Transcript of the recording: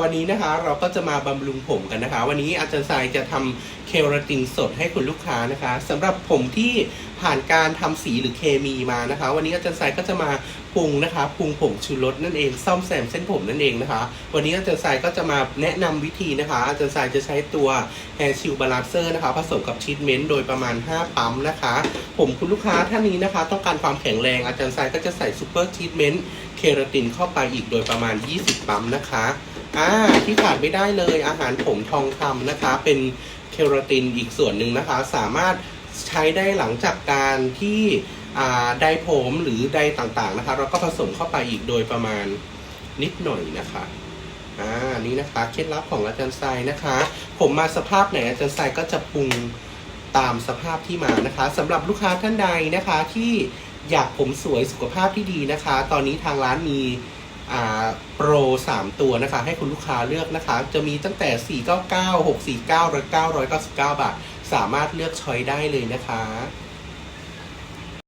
วันนี้นะคะเราก็จะมาบำรุงผมกันนะคะ วันนี้อาจารย์ทรายจะทำเคราตินสดให้คุณลูกค้านะคะสำหรับผมที่ผ่านการทำสีหรือเคมีมานะคะ วันนี้อาจารย์ทรายก็จะมาปรุงนะคะปรุงผงชูรสนั่นเองซ่อมแซมเส้นผมนั่นเองนะคะ วันนี้อาจารย์ทรายก็จะมาแนะนำวิธีนะคะ อาจารย์ทรายจะใช้ตัว Hair Shield Balancer นะคะผสมกับชีทเมนต์โดยประมาณ 5 ปั๊มนะคะ ผมคุณลูกค้าท่านนี้นะคะ ต้องการความแข็งแรงอาจารย์ทรายก็จะใส่ซูเปอร์ชีทเมนต์เคราตินเข้าไปอีกโดยประมาณ 20 ปั๊มนะคะ อ่าที่ขาดไม่ได้เลยอาหารผมทองคำนะคะ เป็นเคราตินอีกส่วนหนึ่งนะคะ สามารถใช้ได้หลังจากการที่ไดผมหรือไดต่างๆนะคะ เราก็ผสมเข้าไปอีกโดยประมาณนิดหน่อยนะคะอ่านี่นะคะเคล็ดลับของอาจารย์ทรายนะคะ ผมมาสภาพไหนอาจารย์ทรายก็จะปรุงตามสภาพที่มานะคะสำหรับลูกค้าท่านใดนะคะที่อยากผมสวยสุขภาพที่ดีนะคะ ตอนนี้ทางร้านมี โปร 3 ตัวนะคะ ให้คุณลูกค้าเลือกนะคะ จะมีตั้งแต่ 499 649และ999 บาท สามารถเลือกช้อยได้เลยนะคะ